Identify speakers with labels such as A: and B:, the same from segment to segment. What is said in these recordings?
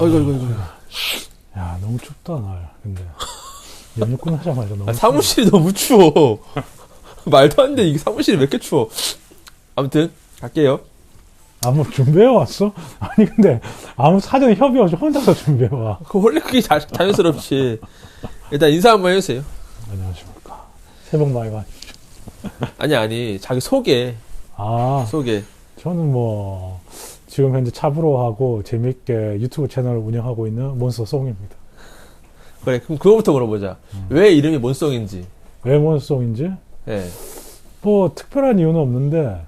A: 어이구, 어이구, 어이구.
B: 야 너무 춥다 날. 근데 연휴 끝나자마자 너무.
A: 아, 사무실이 너무 추워. 말도 안 돼. 이게 사무실이 왜 이렇게 추워. 아무튼, 갈게요.
B: 아무 준비해 왔어? 아니 근데 아무 사전 협의 없이 혼자서 준비해 와.
A: 그 원래 그게 자, 자연스럽지. 일단 인사 한번 해주세요.
B: 안녕하십니까. 새해 복 많이 받.
A: 아니, 아니. 자기 소개.
B: 아
A: 소개.
B: 저는 뭐 지금 현재 차브로하고 재밌게 유튜브 채널을 운영하고 있는 몬스터 송입니다.
A: 그래, 그럼 그거부터 물어보자. 왜 이름이 몬송인지.
B: 왜 몬스터송인지?
A: 예.
B: 뭐 특별한 이유는 없는데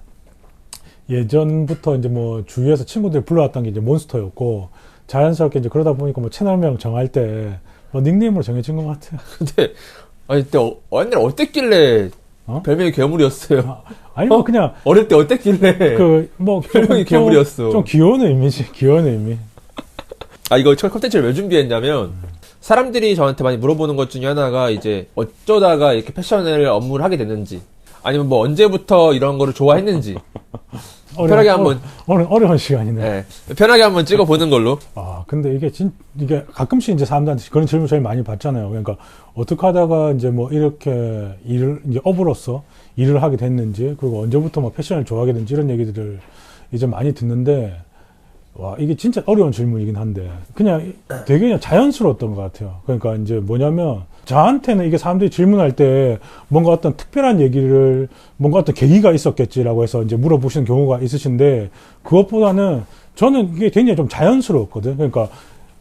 B: 예전부터 이제 뭐 주위에서 친구들이 불러왔던 게 이제 몬스터였고 자연스럽게 이제 그러다 보니까 뭐 채널명 정할 때 뭐 닉네임으로 정해진 것 같아요.
A: 근데, 아니, 그때, 어, 옛날에 어땠길래
B: 어?
A: 별명이 괴물이었어요.
B: 아니 뭐
A: 어?
B: 그냥
A: 어릴 때 어땠길래.
B: 그뭐
A: 별명이 괴물이었어.
B: 좀 귀여운 의미지 귀여운 의미.
A: 아, 이거 첫 컨텐츠를 왜 준비했냐면, 사람들이 저한테 많이 물어보는 것 중에 하나가 이제 어쩌다가 이렇게 패션을 업무를 하게 됐는지, 아니면 뭐 언제부터 이런 거를 좋아했는지, 편하게 한번,
B: 어려, 어려운 시간이네.
A: 예, 편하게 한번 찍어 보는 걸로.
B: 아, 근데 이게 진, 이게 가끔씩 이제 사람들한테 그런 질문 제일 많이 받잖아요. 그러니까 어떻게 하다가 이제 뭐 이렇게 일을, 이제 업으로서 일을 하게 됐는지, 그리고 언제부터 뭐 패션을 좋아하게 됐는지 이런 얘기들을 이제 많이 듣는데, 와, 이게 진짜 어려운 질문이긴 한데, 그냥 되게 그냥 자연스러웠던 것 같아요. 그러니까 이제 뭐냐면, 저한테는 이게 사람들이 질문할 때 뭔가 어떤 특별한 얘기를, 뭔가 어떤 계기가 있었겠지라고 해서 이제 물어보시는 경우가 있으신데, 그것보다는 저는 이게 굉장히 좀 자연스러웠거든. 그러니까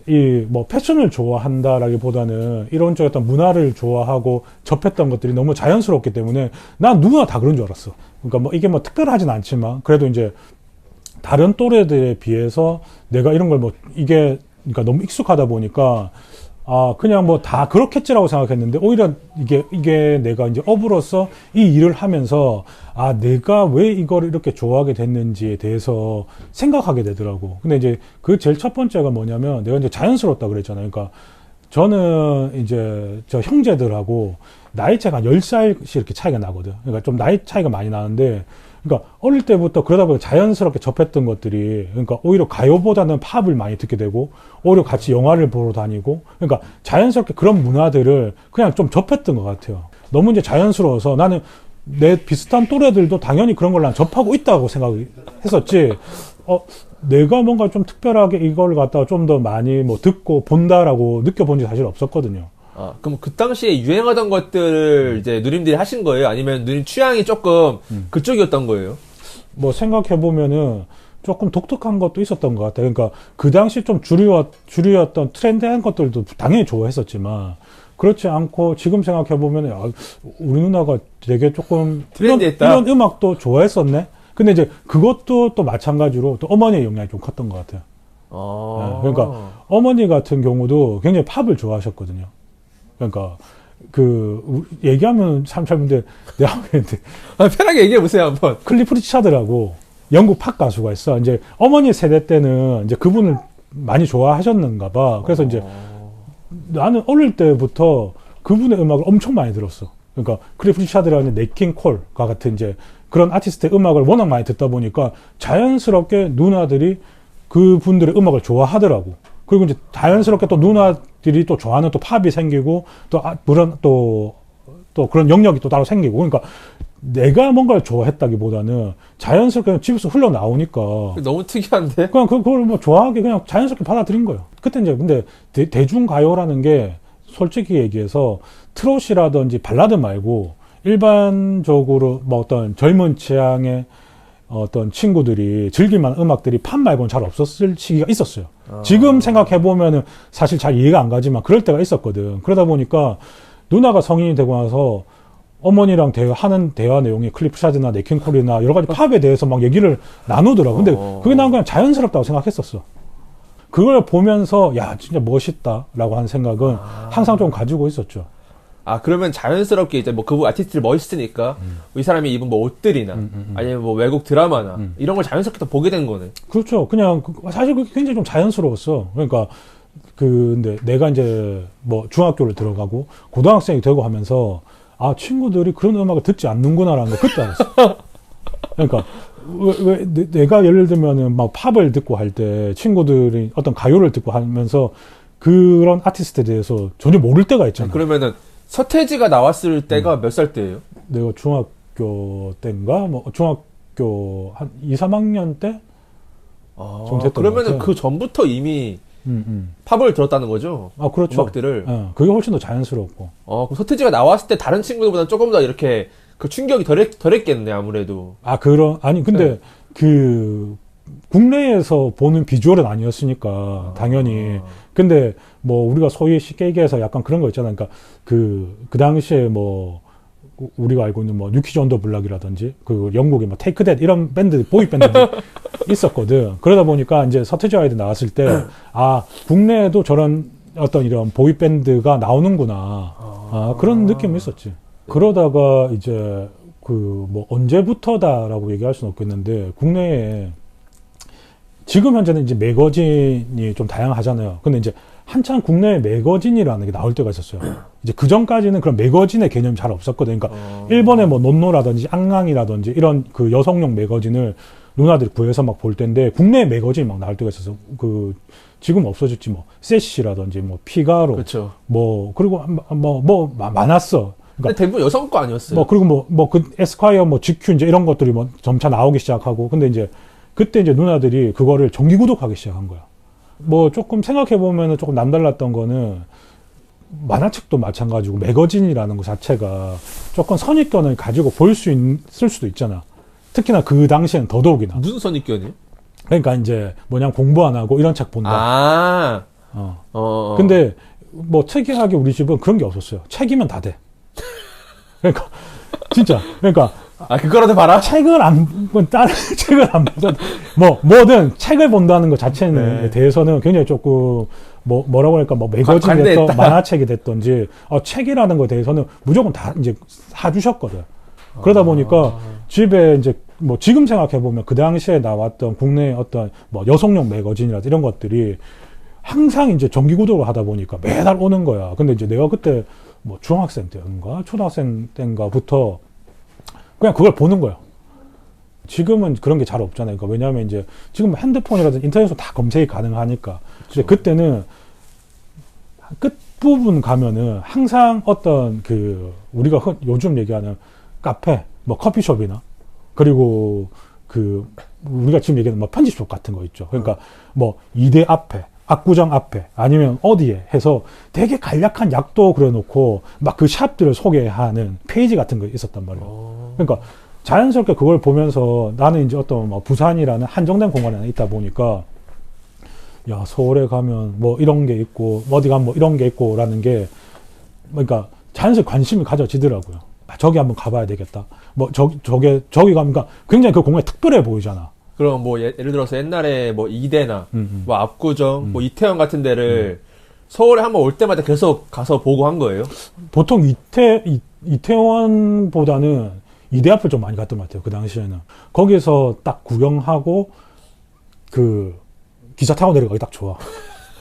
B: 이 뭐 패션을 좋아한다라기보다는 이런 쪽의 어떤 문화를 좋아하고 접했던 것들이 너무 자연스럽기 때문에 난 누구나 다 그런 줄 알았어. 그러니까 뭐 이게 뭐 특별하진 않지만 그래도 이제 다른 또래들에 비해서 내가 이런 걸 뭐 이게 그러니까 너무 익숙하다 보니까 아 그냥 뭐 다 그렇겠지라고 생각했는데 오히려 이게 이게 내가 이제 업으로서 이 일을 하면서 아 내가 왜 이걸 이렇게 좋아하게 됐는지에 대해서 생각하게 되더라고. 근데 이제 그 제일 첫 번째가 뭐냐면 내가 이제 자연스럽다 그랬잖아요. 그러니까 저는 이제 저 형제들하고 나이 차이가 한 10살씩 이렇게 차이가 나거든. 그러니까 좀 나이 차이가 많이 나는데 그러니까 어릴 때부터 그러다 보니 자연스럽게 접했던 것들이 그러니까 오히려 가요보다는 팝을 많이 듣게 되고 오히려 같이 영화를 보러 다니고 그러니까 자연스럽게 그런 문화들을 그냥 좀 접했던 것 같아요. 너무 이제 자연스러워서 나는 내 비슷한 또래들도 당연히 그런 걸 난 접하고 있다고 생각했었지. 어, 내가 뭔가 좀 특별하게 이걸 갖다가 좀 더 많이 뭐 듣고 본다라고 느껴본 지 사실 없었거든요.
A: 아, 그럼 그 당시에 유행하던 것들을 이제 누님들이 하신 거예요? 아니면 누님 취향이 조금 그쪽이었던 거예요?
B: 뭐 생각해 보면은 조금 독특한 것도 있었던 것 같아요. 그러니까 그 당시 좀 주류였, 주류였던 트렌드한 것들도 당연히 좋아했었지만 그렇지 않고 지금 생각해 보면 아, 우리 누나가 되게 조금 이런,
A: 트렌디했다.
B: 이런 음악도 좋아했었네. 근데 이제 그것도 또 마찬가지로 또 어머니의 영향이 좀 컸던 것 같아요.
A: 아.
B: 네, 그러니까 어머니 같은 경우도 굉장히 팝을 좋아하셨거든요. 그러니까 그 우- 얘기하면 참 짧은데 내가 보는데
A: 아, 편하게 얘기해 보세요, 한번.
B: 클리프 리차드라고 영국 팝 가수가 있어. 이제 어머니 세대 때는 이제 그분을 많이 좋아하셨는가 봐. 그래서 이제 나는 어릴 때부터 그분의 음악을 엄청 많이 들었어. 그러니까 클리프 리차드라는 네킹 콜과 같은 이제 그런 아티스트의 음악을 워낙 많이 듣다 보니까 자연스럽게 누나들이 그분들의 음악을 좋아하더라고. 그리고 이제 자연스럽게 또 누나들이 또 좋아하는 또 팝이 생기고 또 아, 그런 또, 또 그런 영역이 또 따로 생기고 그러니까 내가 뭔가를 좋아했다기보다는 자연스럽게 집에서 흘러나오니까
A: 너무 특이한데?
B: 그냥 그- 그걸 뭐 좋아하게 그냥 자연스럽게 받아들인 거예요. 그때 이제 근데 대, 대중가요라는 게 솔직히 얘기해서 트롯이라든지 발라드 말고 일반적으로 뭐 어떤 젊은 취향의 어떤 친구들이 즐길만한 음악들이 팝 말고는 잘 없었을 시기가 있었어요. 지금 생각해 보면은 사실 잘 이해가 안 가지만 그럴 때가 있었거든. 그러다 보니까 누나가 성인이 되고 나서 어머니랑 대화하는 대화 내용이 클리프샤드나 네킹콜이나 여러 가지 팝에 대해서 막 얘기를 나누더라고. 근데
A: 어.
B: 그게 난 그냥 자연스럽다고 생각했었어. 그걸 보면서 야 진짜 멋있다라고 하는 생각은 항상 좀 가지고 있었죠.
A: 아, 그러면 자연스럽게 이제 뭐 그분 아티스트를 멋있으니까 이 사람이 입은 뭐 옷들이나 아니면 뭐 외국 드라마나 이런 걸 자연스럽게 또 보게 된 거네.
B: 그렇죠. 그냥 그- 사실 그게 굉장히 좀 자연스러웠어. 그러니까 그 근데 내가 이제 뭐 중학교를 들어가고 고등학생이 되고 하면서 아 친구들이 그런 음악을 듣지 않는구나라는 걸 그때 알았어. 그러니까 왜, 왜 내- 내가 예를 들면은 막 팝을 듣고 할 때 친구들이 어떤 가요를 듣고 하면서 그런 아티스트에 대해서 전혀 모를 때가 있잖아.
A: 그러면은 서태지가 나왔을 때가 몇 살 때예요?
B: 내가 중학교 때인가 뭐 중학교 한 2, 3학년 때
A: 아,
B: 좀 됐던 것
A: 그러면은
B: 같아요.
A: 그 전부터 이미
B: 음, 음.
A: 팝을 들었다는 거죠?
B: 아, 그렇죠.
A: 음악들을.
B: 어, 그게 훨씬 더 자연스럽고.
A: 어, 그럼 서태지가 나왔을 때 다른 친구들보다는 조금 더 이렇게 그 충격이 덜했, 덜했겠네, 아무래도.
B: 아, 그런, 아니, 근데
A: 네.
B: 그, 국내에서 보는 비주얼은 아니었으니까, 당연히.
A: 아.
B: 근데 뭐, 우리가 소위 쉽게 얘기해서 약간 그런 거 있잖아. 그러니까 그, 그 당시에 뭐, 우- 우리가 알고 있는 뭐, 뉴키즈 언더 블락이라든지, 그 영국의 뭐, 테이크 댓 이런 밴드, 보이 밴드들이 있었거든. 그러다 보니까 이제 서태지 아이들 나왔을 때, 아, 국내에도 저런 어떤 이런 보이 밴드가 나오는구나. 아, 그런 느낌이 있었지. 그러다가 이제 그 뭐 언제부터다라고 얘기할 수는 없겠는데 국내에 지금 현재는 이제 매거진이 좀 다양하잖아요. 근데 이제 한참 국내에 매거진이라는 게 나올 때가 있었어요. 이제 그 전까지는 그런 매거진의 개념이 잘 없었거든요. 그러니까
A: 어.
B: 일본의 뭐 논노라든지 앙앙이라든지 이런 그 여성용 매거진을 누나들이 구해서 막 볼 텐데 국내 매거진이 막 나올 때가 있어서 그 지금 없어졌지 뭐 세시라든지 뭐 피가로
A: 그렇죠.
B: 뭐 그리고 뭐뭐 뭐 많았어.
A: 근데
B: 그러니까
A: 대부분 여성 거 아니었어요?
B: 뭐 그리고 뭐 뭐 그 에스콰이어 뭐 GQ 이제 이런 것들이 뭐 점차 나오기 시작하고 근데 이제 그때 이제 누나들이 그거를 정기 구독하기 시작한 거야. 뭐 조금 생각해 보면은 조금 남달랐던 거는 만화책도 마찬가지고 매거진이라는 것 자체가 조금 선입견을 가지고 볼 수 있을 수도 있잖아. 특히나 그 당시에는 더더욱이나.
A: 무슨 선입견이요?
B: 그러니까 이제 뭐냐 공부 안 하고 이런 책 본다.
A: 아,
B: 어.
A: 어.
B: 근데 뭐 특이하게 우리 집은 그런 게 없었어요. 책이면 다 돼. 그러니까 진짜 그러니까
A: 아, 그거라도 봐라?
B: 책을 안, 뭐 다른 책을 안 보던, 뭐, 뭐든 책을 본다는 것 자체는
A: 네.
B: 대해서는 굉장히 조금, 뭐, 뭐라고 할까, 뭐, 매거진이
A: 관대했다.
B: 됐던, 만화책이 됐던지, 어, 책이라는 것에 대해서는 무조건 다 이제 사주셨거든. 그러다 보니까
A: 아.
B: 집에 이제, 뭐, 지금 생각해 보면 그 당시에 나왔던 국내 어떤, 뭐, 여성용 매거진이라든지 이런 것들이 항상 이제 정기 구독을 하다 보니까 매달 오는 거야. 근데 이제 내가 그때 뭐 중학생 때인가 초등학생 때인가부터 그냥 그걸 보는 거야. 지금은 그런 게 잘 없잖아요. 그러니까 왜냐하면 이제 지금 핸드폰이라든지 인터넷으로 다 검색이 가능하니까. 근데 그때는 끝부분 가면은 항상 어떤 그 우리가 흔, 요즘 얘기하는 카페, 뭐 커피숍이나 그리고 그 우리가 지금 얘기하는 뭐 편집숍 같은 거 있죠. 그러니까 뭐 이대 앞에 압구정 앞에 아니면 어디에 해서 되게 간략한 약도 그려놓고 막 그 샵들을 소개하는 페이지 같은 거 있었단 말이에요.
A: 어.
B: 그러니까 자연스럽게 그걸 보면서 나는 이제 어떤 뭐 부산이라는 한정된 공간에 있다 보니까 야 서울에 가면 뭐 이런 게 있고 어디 가면 뭐 이런 게 있고라는 게 그러니까 자연스럽게 관심이 가져지더라고요. 아, 저기 한번 가봐야 되겠다. 뭐 저, 저게 저기 가면 그러니까 굉장히 그 공간이 특별해 보이잖아.
A: 그럼 뭐 예, 를 들어서 옛날에 뭐 이대나
B: 음, 음.
A: 뭐 압구정, 뭐 이태원 같은 데를 서울에 한번 올 때마다 계속 가서 보고 한 거예요.
B: 보통 이태 이, 이태원보다는 이대 앞을 좀 많이 갔던 것 같아요. 그 당시에는 거기서 딱 구경하고 그 기차 타고 내려가기 딱 좋아.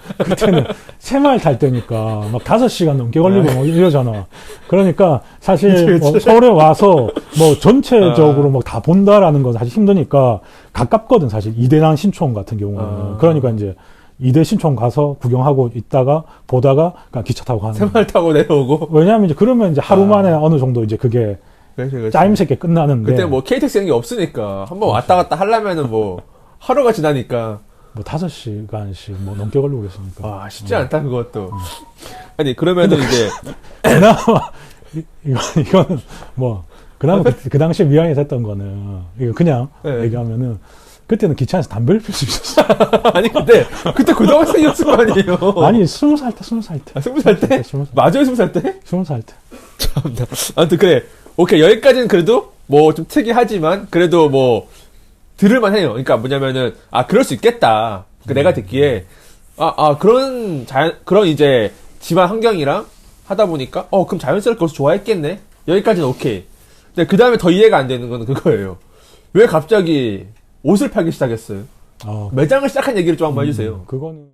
B: 그때는 새마을 탈 때니까 막 다섯 시간 넘게 걸리고 막 이러잖아. 그러니까 사실
A: 네.
B: 뭐. 서울에 와서 뭐 전체적으로
A: 아.
B: 뭐다 본다라는 건 사실 힘드니까 가깝거든 사실 이대랑 신촌 같은 경우는.
A: 아.
B: 그러니까 이제 이대 신촌 가서 구경하고 있다가 보다가 그냥 기차 타고 가는.
A: 새말 타고 내려오고.
B: 왜냐하면 이제 그러면 이제 하루
A: 아.
B: 만에 어느 정도 이제 그게
A: 그렇죠.
B: 짜임새게 끝나는데
A: 그때 뭐 KTX 이런 게 없으니까 한번 왔다 갔다 하려면은 뭐 하루가 지나니까
B: 뭐 다섯 시간씩 뭐 넘게 걸리고 그랬으니까
A: 아 쉽지 않다 그것도. 아니 그러면은 이제
B: 그나마 이, 이거 이거는 뭐 그나마 그, 그 당시에 미항에서 했던 거는 이거 그냥
A: 네.
B: 얘기하면은 그때는 기차에서 담배를 필 수 있었어.
A: 아니 근데 그때 고등학생이었을 거 아니에요.
B: 아니 스무 살 때, 스무 살 때,
A: 아, 스무 살 때?
B: 스무 살,
A: 맞아요 스무 살 때?
B: 스무 살 때.
A: 참나. 아무튼 그래. 오케이 여기까지는 그래도 뭐 좀 특이하지만 그래도 뭐 들을만 해요. 그러니까 뭐냐면은 아 그럴 수 있겠다. 그 내가 듣기에 아 아 그런 자연 그런 이제 집안 환경이랑 하다 보니까 어 그럼 자연스럽게 그것을 좋아했겠네. 여기까지는 오케이. 근데 그 다음에 더 이해가 안 되는 건 그거예요. 왜 갑자기 옷을 팔기 시작했어요?
B: 어,
A: 매장을 시작한 얘기를 좀 한번 해주세요.
B: 그거는